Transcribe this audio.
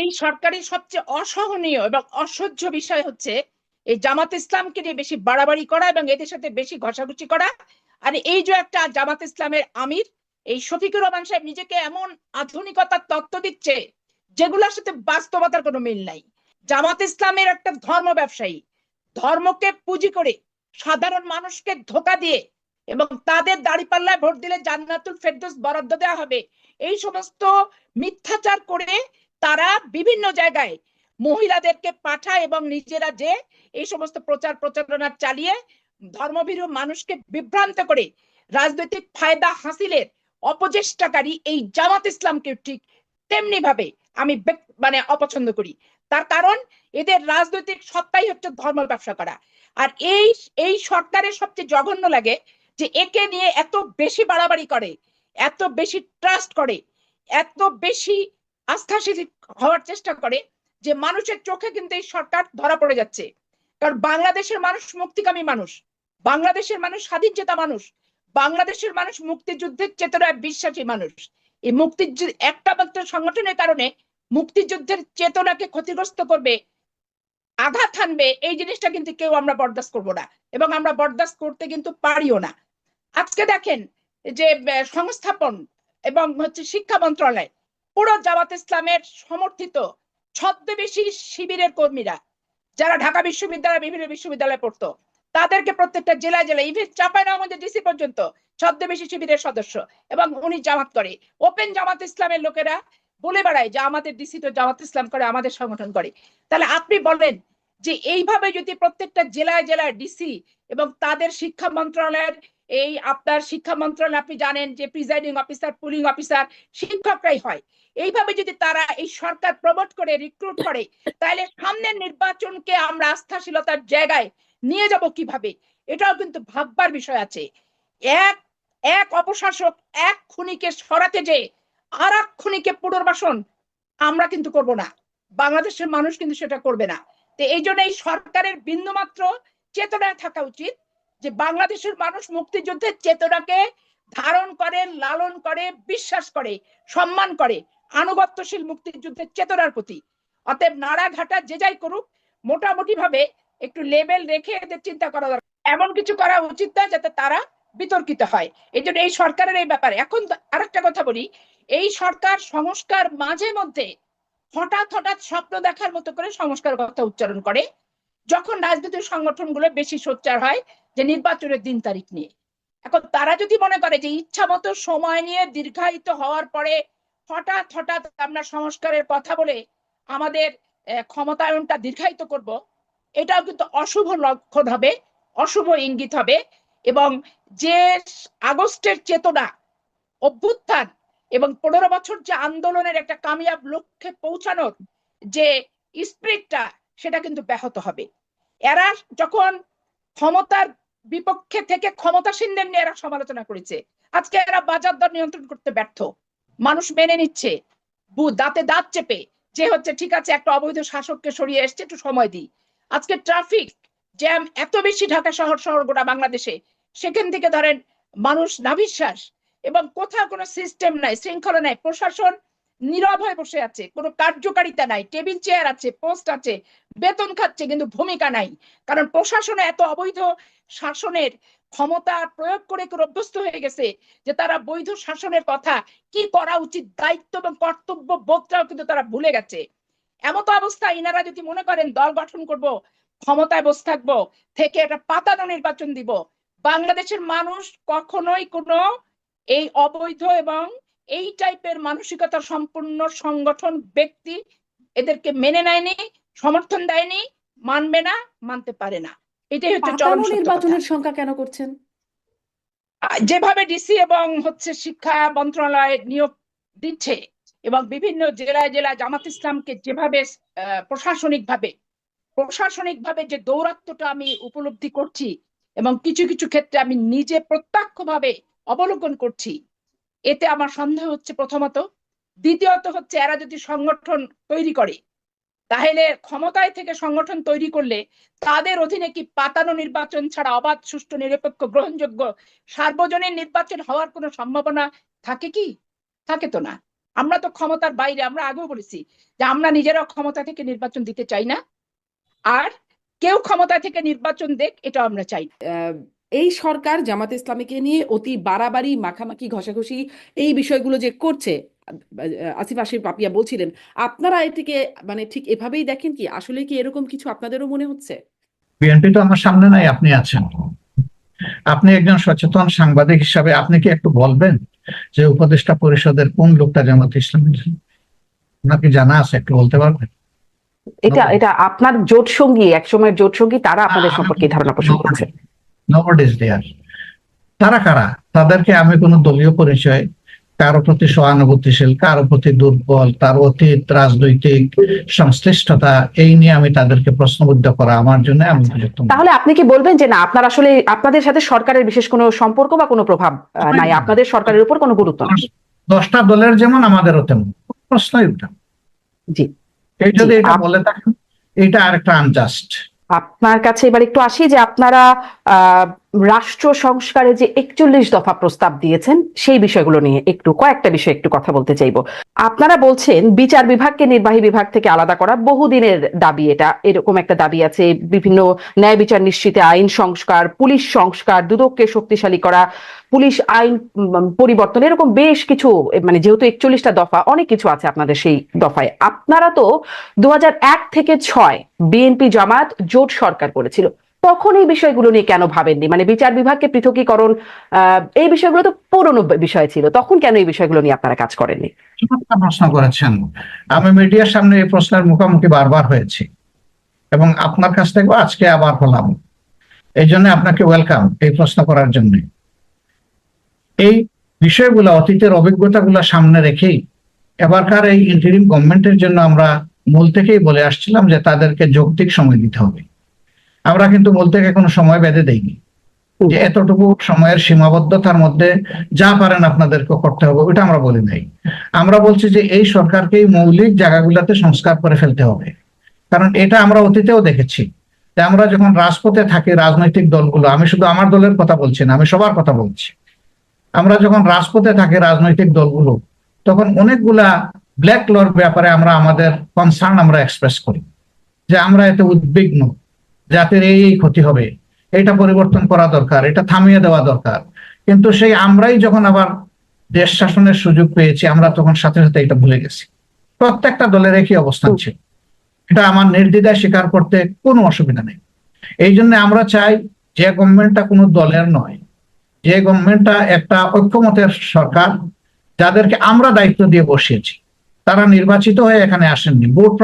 এই সরকারের সবচেয়ে অসহনীয় এবং অসহ্য বিষয় হচ্ছে এই জামাত ইসলামকে নিয়ে বেশি বাড়াবাড়ি করা এবং এদের সাথে বেশি ঘষাঘষি করা। আর এই যে একটা জামাত ইসলামের আমির, এই শফিকুর রহমান সাহেব নিজেকে এমন আধুনিকতার তত্ত্ব দিচ্ছে যেগুলোর সাথে বাস্তবতার কোনো মিল নাই। জামাত ইসলামের একটা ধর্ম ব্যবসায়ী, ধর্মকে পুঁজি করে সাধারণ মানুষকে ধোকা দিয়ে এবং তাদের দাড়িপাল্লায় ভোট দিলে জান্নাতুল ফেরদৌস বরাদ্দ দেওয়া হবে। এই সমস্ত মিথ্যাচার করে তারা বিভিন্ন জায়গায় মহিলাদেরকে পাঠায় এবং নিজেরা যে এই সমস্ত প্রচার প্রচারণা চালিয়ে ধর্মভীরু মানুষকে বিভ্রান্ত করে রাজনৈতিক ফায়দা হাসিলের অপচেষ্টাকারী এই জামাত ইসলামকে ঠিক তেমনি ভাবে আমি মানে অপছন্দ করি। তার কারণ এদের রাজনৈতিক সত্তাই হচ্ছে ধর্ম ব্যবসা করা। আর এই এই সরকারের সবচেয়ে জঘন্য লাগে যে একে নিয়ে এত বেশি বাড়াবাড়ি করে, এত বেশি ট্রাস্ট করে, এত বেশি আস্থাশীল হওয়ার চেষ্টা করে যে মানুষের চোখে কিন্তু এই সরকার ধরা পড়ে যাচ্ছে। কারণ বাংলাদেশের মানুষ মুক্তিকামী মানুষ, বাংলাদেশের মানুষ স্বাধীন চেতা মানুষ, বাংলাদেশের মানুষ মুক্তিযুদ্ধের চেতনায় বিশ্বাসী মানুষ। এই মুক্তিযুদ্ধ একটা মাত্র সংগঠনের কারণে মুক্তিযুদ্ধের চেতনাকে ক্ষতিগ্রস্ত করবে, আঘাত হানবে, এই জিনিসটা কিন্তু কেউ আমরা বরদাস্ত করব না এবং আমরা বরদাস্ত করতে কিন্তু পারিও না। আজকে দেখেন যে সংস্থাপন এবং হচ্ছে শিক্ষা মন্ত্রণালয় পুরো জামাত ইসলামের সমর্থিত ছদ্মবেশী শিবিরের কর্মীরা, যারা ঢাকা বিশ্ববিদ্যালয়, বিভিন্ন বিশ্ববিদ্যালয়ে পড়তো, তাদেরকে প্রত্যেকটা জেলায় জেলায় ইভেন আমাদের ডিসি পর্যন্ত ছদ্মবেশী শিবিরের সদস্য এবং উনি জামাত করে। ওপেন জামাত ইসলামের লোকেরা বলে বেড়ায় যে আমাদের ডিসি তো জামাত ইসলাম করে, আমাদের সংগঠন করে। তাহলে আপনি বলেন যে এইভাবে যদি প্রত্যেকটা জেলায় জেলায় ডিসি এবং তাদের শিক্ষা মন্ত্রণালয়ের এই আপনার শিক্ষা মন্ত্রণালয়, আপনি জানেন যে প্রিজাইডিং অফিসার পুলিং অফিসার শিক্ষকরাই হয়। এইভাবে যদি তারা এই সরকার প্রমোট করে রিক্রুট করে, তাহলে সামনের নির্বাচনকে আমরা আস্থাশীলতার জায়গায় নিয়ে যাব কীভাবে? এটাও কিন্তু ভাববার বিষয় আছে। এক এক অপশাসক, এক খুনিকে সরাতে যে আর এক খুনিকে পুনর্বাসন আমরা কিন্তু করব না। বাংলাদেশের মানুষ কিন্তু সেটা করবে না। তো এই জন্য এই সরকারের বিন্দুমাত্র চেতনায় থাকা উচিত যে বাংলাদেশের মানুষ মুক্তিযুদ্ধের চেতনাকে ধারণ করে, লালন করে, বিশ্বাস করে, সম্মান করে, আনুগত্যশীল মুক্তিযুদ্ধের চেতনার প্রতি। অতএব নাড়াঘাটা যে যাই করুক মোটামুটি ভাবে একটু লেভেল রেখে এদের চিন্তা করা দরকার। এমন কিছু করা উচিত না যাতে তারা বিতর্কিত হয়। এই জন্য এই সরকারের এই ব্যাপারে। এখন আরেকটা কথা বলি। এই সরকার সংস্কার মাঝে মধ্যে হঠাৎ হঠাৎ স্বপ্ন দেখার মতো করে সংস্কার কথা উচ্চারণ করে, যখন রাজনৈতিক সংগঠনগুলো বেশি সোচ্চার হয় যে নির্বাচনের দিন তারিখ নিয়ে। এখন তারা যদি মনে করে যে ইচ্ছা মতো সময় নিয়ে দীর্ঘায়িত হওয়ার পরে হঠাৎ হঠাৎ আমরা সংস্কারের কথা বলে আমাদের ক্ষমতায়নটা দীর্ঘায়িত করব, এটাও কিন্তু অশুভ লক্ষণ হবে, অশুভ ইঙ্গিত হবে এবং যে আগস্টের চেতনা, অভ্যুত্থান এবং পনেরো বছর যে আন্দোলনের একটা কামিয়াব লক্ষ্যে পৌঁছানোর যে স্পিরিটটা, সেটা কিন্তু ব্যাহত হবে। এরা যখন ক্ষমতার বিপক্ষে থেকে ক্ষমতাসীনদের নিয়ে এরা সমালোচনা করেছে। আজকে এরা বাজার দর নিয়ন্ত্রণ করতে ব্যর্থ। মানুষ মেনে নিচ্ছে। দাঁতে দাঁত চেপে যে হচ্ছে, ঠিক আছে, একটা অবৈধ শাসককে সরিয়ে এসছে, একটু সময় দিই। আজকে ট্রাফিক জ্যাম এত বেশি ঢাকা শহর শহর গোটা বাংলাদেশে, সেখান থেকে ধরেন মানুষ নাভিশ্বাস এবং কোথাও কোনো সিস্টেম নাই, শৃঙ্খলা নাই, প্রশাসন নীরব হয়ে বসে আছে, কোনো কার্যকারিতা নাই, টেবিল চেয়ার আছে, পোস্ট আছে, বেতন খাচ্ছে কিন্তু ভূমিকা নাই। কারণ প্রশাসনে এত অবৈধ শাসনের ক্ষমতা প্রয়োগ করে অভ্যস্ত হয়ে গেছে যে তারা বৈধ শাসনের কথা কি করা উচিত, দায়িত্ব এবং কর্তব্য বোধটাও কিন্তু তারা ভুলে গেছে। এমত অবস্থা ইনারা যদি মনে করেন, দল গঠন করব, ক্ষমতায় বসে থাকব, থেকে একটা পাতানো নির্বাচন দিব, বাংলাদেশের মানুষ কখনোই কোনো এই অবৈধ এবং এই টাইপের মানসিকতা সম্পূর্ণ সংগঠন ব্যক্তি এদেরকে মেনে নেয়নি সমর্থন দেয়নি মানবে না মানতে পারে না এটাই হচ্ছে চরম। নির্বাচনের সংখ্যা কেন করছেন যেভাবে ডিসি এবং হচ্ছে শিক্ষা মন্ত্রণালয় নিয়োগ দিচ্ছে এবং বিভিন্ন জেলায় জেলায় জামাত ইসলামকে যেভাবে প্রশাসনিক ভাবে প্রশাসনিক যে দৌরাত্মটা আমি উপলব্ধি করছি এবং কিছু কিছু ক্ষেত্রে আমি নিজে প্রত্যক্ষ ভাবে অবলোকন করছি। এতে আমার সন্দেহ হচ্ছে প্রথমত। দ্বিতীয়ত হচ্ছে এরা যদি সংগঠন তৈরি করে, তাহলে ক্ষমতায় থেকে সংগঠন তৈরি করলে তাদের অধীনে কি পাতানো নির্বাচন ছাড়া অবাধ, সুষ্ঠু, নিরপেক্ষ, গ্রহণযোগ্য, সার্বজনীন নির্বাচন হওয়ার কোনো সম্ভাবনা থাকে কি? থাকে তো না। আমরা তো ক্ষমতার বাইরে, আমরা আগেও বলেছি যে আমরা নিজেরাও ক্ষমতা থেকে নির্বাচন দিতে চাই না। আর কেউ ক্ষমতা থেকে নির্বাচন দেখ এটা আমরা চাই এই সরকার জামাত ইসলামীকে নিয়ে অতি বাড়াবাড়ি মাখামাখি ঘষাঘষি এই বিষয়গুলো যে করছে আসিফ আশিফ পাপিয়া বলছিলেন আপনারা এটিকে মানে ঠিক এভাবেই দেখেন কি? আসলে কি এরকম কিছু আপনাদেরও মনে হচ্ছে? বিএনপি তো আমার সামনে নাই আপনি আছেন। আপনি একজন সচেতন সাংবাদিক হিসাবে আপনি কি একটু বলবেন যে উপদেষ্টা পরিষদের কোন লোকটা জামাত ইসলামের আপনাকে জানা আছে একটু বলতে পারবেন? এটা এটা আপনার জোট সঙ্গী একসময়ের জোট সঙ্গী তারা আপনাদের সম্পর্কে ধারণা পোষণ করেছে। দেয়ার তারা কারা তাদেরকে আমি কোনো দলীয় পরিচয় কারও প্রতি সহানুভূতিশীল কারও প্রতি দুর্বল তার অতীত রাজনৈতিক সংশ্লিষ্টতা এই নিয়ে আমি তাদেরকে প্রশ্নবুদ্ধ করা আমার জন্য আমি উপযুক্ত তাহলে আপনি কি বলবেন যে না আপনার আসলে আপনাদের সাথে সরকারের বিশেষ কোনো সম্পর্ক বা কোনো প্রভাব নাই? আপনাদের সরকারের উপর কোনো গুরুত্ব দশটা দলের যেমন আমাদেরও তেমন। প্রশ্নই উঠে জি। এই যদি এটা বলে থাকেন এটা আরেকটা আনজাস্ট আপনার কাছে এবার একটু আসি যে আপনারা রাষ্ট্র সংস্কারে যে একচল্লিশ দফা প্রস্তাব দিয়েছেন, সেই বিষয়গুলো নিয়ে একটু, কয়েকটা বিষয় একটু কথা বলতে চাইব। আপনারা বলছেন বিচার বিভাগকে নির্বাহী বিভাগ থেকে আলাদা করা, বহুদিনের দাবি এটা, এরকম একটা দাবি আছে, বিভিন্ন ন্যায় বিচার নিশ্চিতে আইন সংস্কার, পুলিশ সংস্কার, দুদককে শক্তিশালী করা, পুলিশ আইন পরিবর্তন, এরকম বেশ কিছু মানে যেহেতু একচল্লিশটা দফা, অনেক কিছু আছে আপনাদের সেই দফায়। আপনারা তো দু হাজার এক থেকে ছয় বিএনপি জামাত জোট সরকার করেছিল। তখন এই বিষয়গুলো নিয়ে কেন ভাবেননি? মানে বিচার বিভাগকে পৃথকীকরণ এই বিষয়গুলো তো পুরনো বিষয় ছিল। তখন কেন এই বিষয়গুলো নিয়ে আপনারা কাজ করেননি? প্রশ্ন করেছেন। আমি মিডিয়ার সামনে এই প্রশ্নের মুখোমুখি বারবার হয়েছি। এবং আপনার কাছ থেকে আজকে আবার হলাম। এই জন্য আপনাকে ওয়েলকাম এই প্রশ্ন করার জন্য। এই বিষয়গুলো, অতীতের অভিজ্ঞতাগুলো সামনে রেখেই এবারকার এই ইন্টারিম গভর্নমেন্টের জন্য আমরা মূল থেকেই বলে আসছিলাম যে তাদেরকে যৌক্তিক সময় দিতে হবে। আমরা কিন্তু বলতে কোনো সময় বেঁধে দেইনি। যে এতটুকু সময়ের সীমাবদ্ধতার মধ্যে যা পারেন আপনাদেরকে করতে হবে ওটা আমরা বলি নাই। আমরা বলছি যে এই সরকারকে এই মৌলিক জায়গাগুলোতে সংস্কার করে ফেলতে হবে। কারণ এটা আমরা অতীতেও দেখেছি। যে আমরা যখন রাজপথে থাকি রাজনৈতিক দলগুলো আমি শুধু আমার দলের কথা বলছি না আমি সবার কথা বলছি। আমরা যখন রাজপথে থাকি রাজনৈতিক দলগুলো তখন অনেকগুলা ব্ল্যাক লর ব্যাপারে আমরা আমাদের কনসার্ন আমরা এক্সপ্রেস করি। যে আমরা এতে উদ্বিগ্ন। জাতির এই এই ক্ষতি হবে। এটা পরিবর্তন করা দরকার এটা থামিয়ে দেওয়া দরকার। কিন্তু সেই আমরাই যখন আবার দেশ শাসনের সুযোগ পেয়েছি আমরা তখন সাথে সাথে এটা ভুলে গেছি। প্রত্যেকটা দলের একই অবস্থান ছিল। এটা আমার নির্দ্বিধায় স্বীকার করতে কোনো অসুবিধা নেই। এই জন্য আমরা চাই যে গভর্নমেন্টটা কোনো দলের নয় যে গভর্নমেন্টটা একটা ঐক্যমতের সরকার যাদেরকে আমরা দায়িত্ব দিয়ে বসিয়েছি। তারা নির্বাচিত হয়ে এখানে আসেননি। ভোট